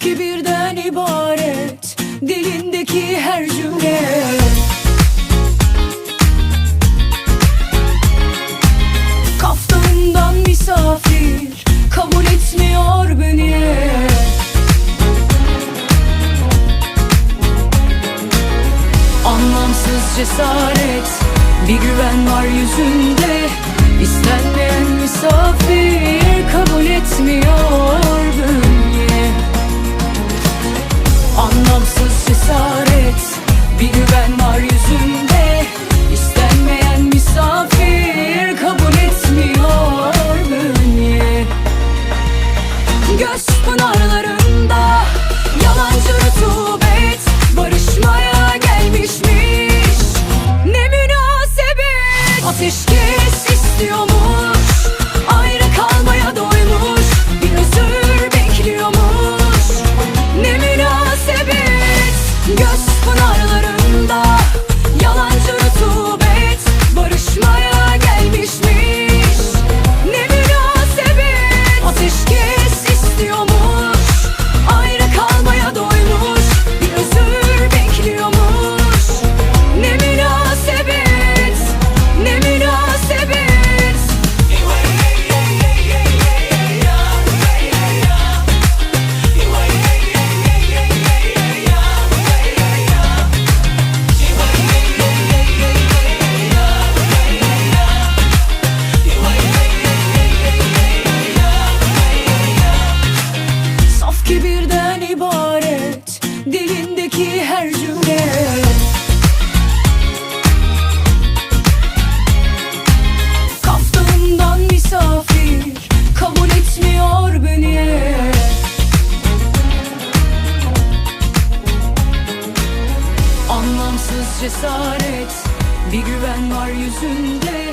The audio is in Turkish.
kibirden ibaret Dilindeki her cümle. Kaftanından misafir Kabul etmiyor beni. Anlamsız cesaret Bir güven var yüzünde. Anlamsız cesaret Bir güven var yüzünde.